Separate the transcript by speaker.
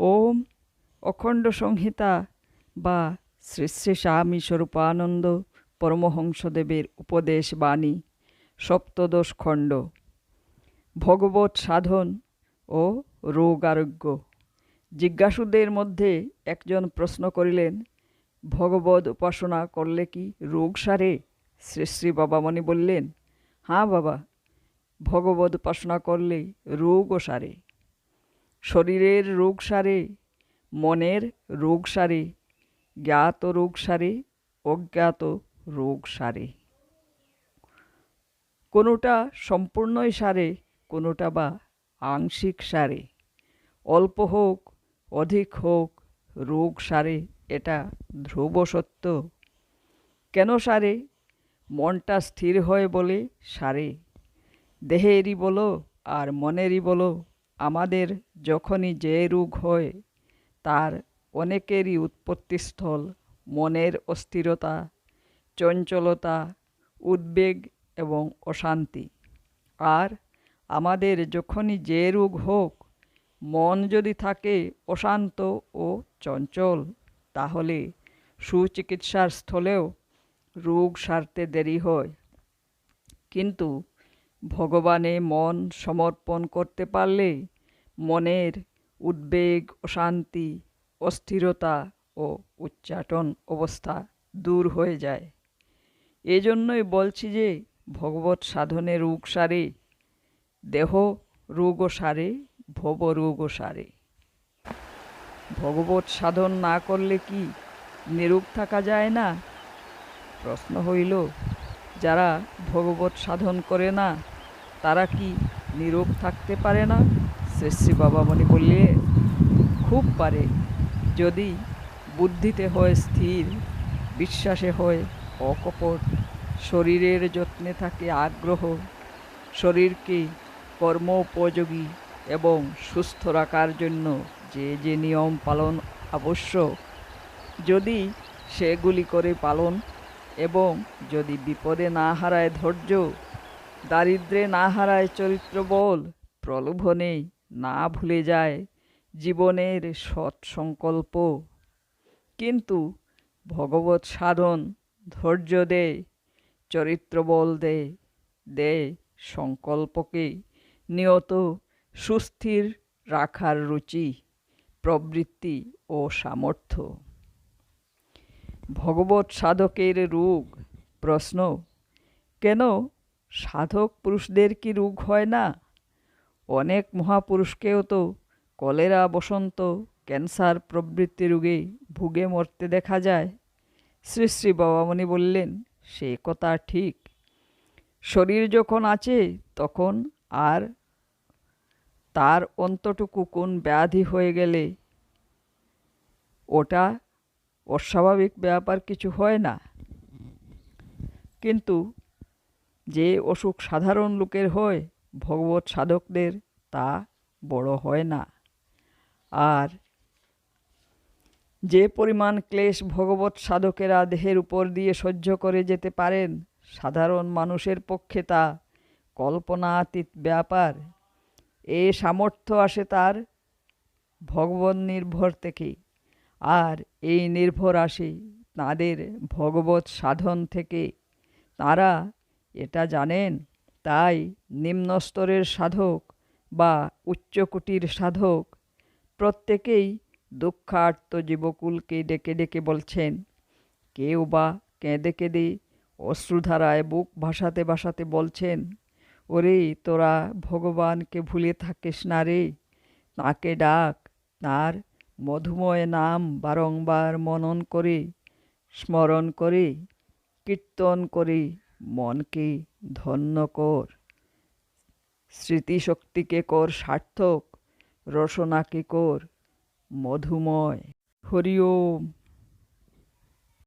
Speaker 1: ওম অখণ্ড সংহিতা বা শ্রী শ্রী স্বামী স্বরূপানন্দ পরমহংসদেবের উপদেশ বাণী, সপ্তদশ খণ্ড। ভগবত সাধন ও রোগ আরোগ্য। জিজ্ঞাসুদের মধ্যে একজন প্রশ্ন করিলেন ভগবদ উপাসনা করলে কি রোগ সারে? শ্রী শ্রী বাবামণি বললেন হ্যাঁ বাবা ভগবদ উপাসনা করলে রোগও সারে। শরীরের রোগ সারে, মনের রোগ সারে, জ্ঞাত রোগ সারে, অজ্ঞাত রোগ সারে। কোনোটা সম্পূর্ণই সারে, কোনোটা বা আংশিক সারে। অল্প হোক, অধিক হোক, রোগ সারে, এটা ধ্রুব সত্য। কেন সারে? মনটা স্থির হয় বলে সারে। দেহেরই বলো আর মনেরই বলো আমাদের যখনই যে রোগ হয়, তার অনেকেরই উৎপত্তিস্থল মনের অস্থিরতা, চঞ্চলতা, উদ্বেগ এবং অশান্তি। আর আমাদের যখনই যে রোগ হোক, মন যদি থাকে অশান্ত ও চঞ্চল, তাহলে সুচিকিৎসার স্থলেও রোগ সারতে দেরি হয়। কিন্তু ভগবানে মন সমর্পণ করতে পারলে মনের উদ্বেগ অশান্তি অস্থিরতা ও উচ্চাটন অবস্থা দূর হয়ে যায়। এজন্যই বলছি যে ভগবত সাধনে রোগ সারে, দেহ রোগও সারে, ভব রোগও সারে। ভগবত সাধন না করলে কি নিরোগ থাকা যায় না? প্রশ্ন হইল যারা ভগবত সাধন করে না, তারা কি নিরোগ থাকতে পারে না? শ্রী বাবামণি বললে, খুব পারে। যদি বুদ্ধিতে হয় স্থির, বিশ্বাসে হয় অকপট, শরীরের যত্নে থাকে আগ্রহ, শরীরকে কর্ম উপযোগী এবং সুস্থ রাখার জন্য যে যে নিয়ম পালন আবশ্যক, যদি সেগুলি করে পালন এবং যদি বিপদে না হারায় ধৈর্য, দারিদ্রে না হারায় চরিত্রবল, প্রলোভনে না ভুলে যায় জীবনের সৎ সংকল্প। কিন্তু ভগবত সাধন ধৈর্য দেয় চরিত্রবল দেয় দেয় সংকল্পকে নিয়ত সুস্থির রাখার রুচি, প্রবৃত্তি ও সামর্থ্য। ভগবত সাধকের রোগ? প্রশ্ন। কেন? সাধক পুরুষদের কি রোগ হয় না? অনেক মহাপুরুষকেও তো কলেরা, বসন্ত, ক্যান্সার প্রভৃতি রোগে ভুগে মরতে দেখা যায়। শ্রী শ্রী বাবামণি বললেন, সে কথা ঠিক। শরীর যখন আছে, তখন আর তার অন্তটুকু কোন ব্যাধি হয়ে গেলে? ওটা অস্বাভাবিক ব্যাপার কিছু হয় না। কিন্তু যে অসুখ সাধারণ লোকের হয়, ভগবত সাধকদের তা বড় হয় না। আর যে পরিমাণ ক্লেশ ভগবত সাধকেরা দেহের উপর দিয়ে সহ্য করে যেতে পারেন, সাধারণ মানুষের পক্ষে তা কল্পনাতীত ব্যাপার। এ সামর্থ্য আসে তার ভগবত নির্ভর থেকে আর এই নির্ভর আসে তাঁদের ভগবত সাধন থেকে। তারা এটা জানেন, তাই নিম্নস্তরের সাধক বা উচ্চকোটির সাধক প্রত্যেকেই দুঃখার্ত জীবকুলকে ডেকে ডেকে বলছেন, কেউ বা কেঁদে কেঁদে অশ্রুধারায় বুক ভাসাতে ভাসাতে বলছেন, ওরে তোরা ভগবানকে ভুলে থাকিস না রে, তাকে ডাক, তার মধুময় নাম বারংবার মনন করি, স্মরণ করি, কীর্তন করি, মনকে ধন্য কর। স্মৃতিশক্তিকে কর সার্থক, রসনাকে কর মধুময়। হরি ওম।